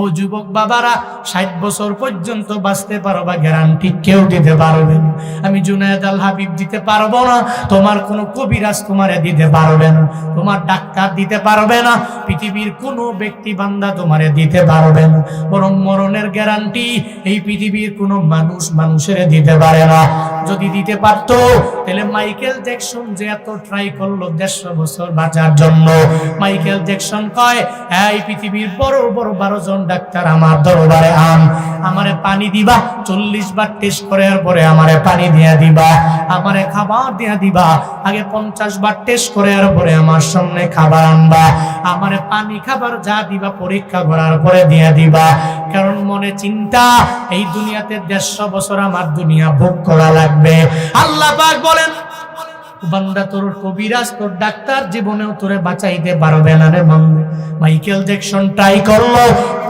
ও যুবক বাবারা, ষাট বছর পর্যন্ত বাঁচতে পারো বা গ্যারান্টি কেউ দিতে পারবে না। আমি জুনায়দ আল হাবিব দিতে পারব না, তোমার কোনো কবিরাজ তোমারে দিতে পারবে না, তোমার ডাক্তার দিতে পারবে না, পৃথিবীর কোনো ব্যক্তি বান্দা তোমারে দিতে পারবে না। বরং মরণের গ্যারান্টি এই পৃথিবীর কোনো মানুষ মানুষের দিতে পারে না। যদি দিতে পারত, তাহলে মাইকেল জ্যাকসন যে এত ট্রাই করল দেড়শো বছর বাঁচার জন্য। মাইকেল জ্যাকসন কয়, এই পৃথিবীর বড় বড় বারো জন ডাক্তার আমার দরবারে আন। আমারে পানি দিবা, চল্লিশ বার টেস্ট করার পরে আমারে পানি দিয়া দিবা, আমারে খাবার দিয়া দিবা, আগে পঞ্চাশ বার টেস্ট করার পরে আমার সামনে খাবার আনবা, আমারে পানি খাবার যা দিবা পরীক্ষা করার পরে দিয়া দিবা। কারণ মনে চিন্তা, এই দুনিয়াতে দেড়শো বছর আমার দুনিয়া ভোগ করা লাগবে। আল্লাহ পাক বলেন বান্দা তোর কবিরাজ, তোর ডাক্তার জীবনেও তোরে বাঁচাইতে পারবে না রে বান্দা। মাইকেল জ্যাকসন ট্রাই করল,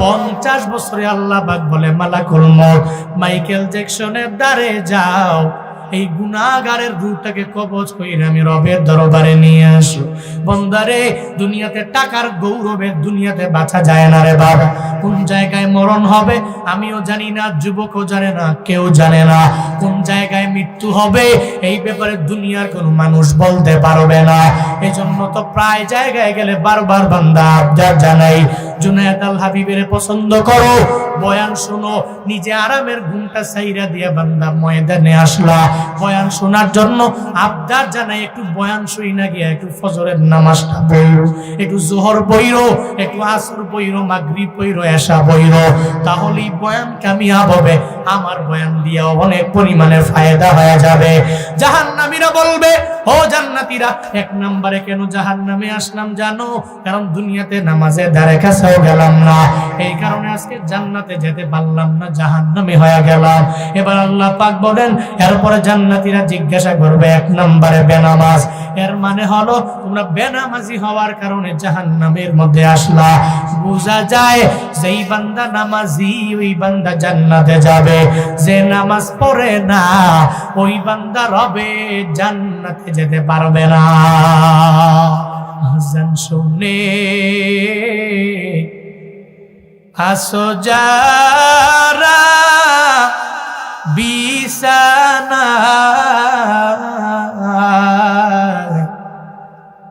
পঞ্চাশ বছরে আল্লাহ বাক বলে মালাকুল মত মাইকেল জ্যাকসনের দ্বারে যাও। এই গুনাগারের রূপটাকে কবজ কইরে আমি রবের দরবারে নিয়ে আসো। বন্দারে, দুনিয়াতে টাকার গৌরবে দুনিয়াতে বাঁচা যায় না রে বাবা। কোন জায়গায় মরণ হবে, আমিও জানি না, যুবকও জানে না, কেউ জানে না। কোন জায়গায় মৃত্যু হবে, এই ব্যাপারে দুনিয়ার কোনো মানুষ বলতে পারবে না। এই জন্য তো প্রায় জায়গায় গেলে বারবার বান্দা আবদার জানাই, জুনায়দ আল হাবিবের পছন্দ করো, বয়ান শোনো, নিজে আরামের ঘুমটা সাইরা দিয়ে বান্দা ময়দানে আসলা। বয়ান শোনার জন্য আবদার জানাই, একটু বয়ান শুই না গিয়া, একটু ফজরের নামাজটা পড়ো, একটু জোহর পইরো একটু আসর পইরো মাগরিব পইরো এশা পইরো তাহলেই বয়ান কামিয়াব হবে। আমার বয়ান দিয়ে অনেক পরিমাণের ফায়দা হয়ে যাবে। জাহান্নামীরা বলবে, ও জান্নাতীরা, এক নম্বরে কেন জাহান্নামে আসলাম জানো? কারণ দুনিয়াতে নামাজে ধারে কাছেও গেলাম না। এই কারণে আজকে জান্নাতে যেতে পারলাম না, জাহান্নামে হয়ে গেলাম। এবার আল্লাহ পাক বলেন, এরপরে জান্নাতীরা জিজ্ঞাসা করবে এক নম্বরে বেনামাজ। এর মানে হলো, তোমরা বেনামাজি হওয়ার কারণে জাহান্নামের মধ্যে আসলা। বোঝা যায়, যেই বান্দা নামাজি, ওই বান্দা জান্নাতে যাবে। যে নামাজ পড়ে না, ওই বান্দা রবে জান্নাতে যেতে পারবে না। আজান শুনে, আসো যারা বিছানা,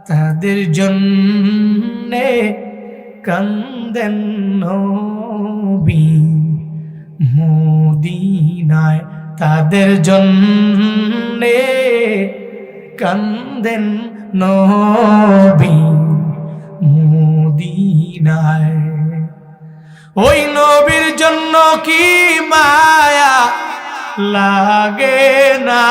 তাদের জন্যে কান্দেন নবী। মদিনায় তাদের জন্যে কান্দেন নবী মদিনায়। ওই নবীর জন্য কি মায়া লাগে না?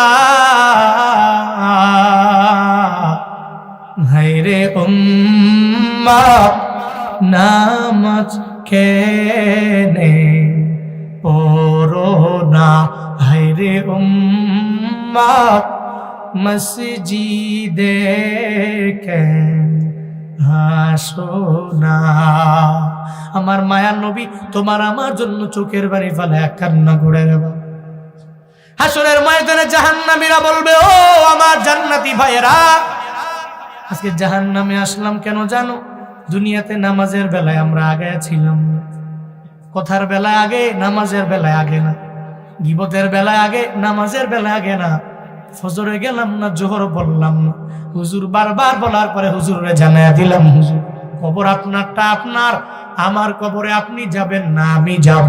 হাইরে উম্মা, নামাজ খেনে হাইরে উম্মা মসজিদে কেন হাসো না? আমার মায়ার নবী, তোমার আমার জন্য চোখের বাড়ি ফেলে এক কান্না করে দেবা। হাসরের ময়দানে জাহান্নামীরা বলবে, ও আমার জান্নাতি ভাইয়েরা, আজকে জাহান্নামে আসলাম কেন জানো? দুনিয়াতে নামাজের বেলায় আমরা আগে ছিলাম কথার বেলায় আগে, নামাজের বেলায় আগে না। গিবতের বেলায় আগে, নামাজের বেলায় আগে না। ফজরে গেলাম না, জোহর বললাম না হুজুর বারবার বলার পরে হুজুরে জানাইয়া দিলাম, হুজুর, কবর আপনারটা আপনার, আমার কবরে আপনি যাবেন না, আমি যাব।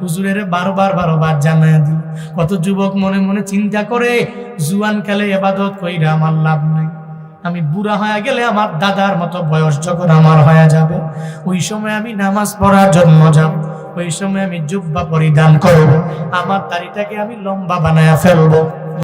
হুজুরের বারবার বারবার জানাইয়া দিল। কত যুবক মনে মনে চিন্তা করে, জুয়ান কালে এবাদত কইরা আমার লাভ নাই। আমি বুড়া হয়ে গেলে আমার দাদার মতো বয়স যখন আমার হয়ে যাবে, ওই সময় আমি নামাজ পড়ার জন্য যাব। ওই সময় আমি জুব্বা পরিধান করব। আমার দাড়িটাকে আমি লম্বা বানায়া ফেলব।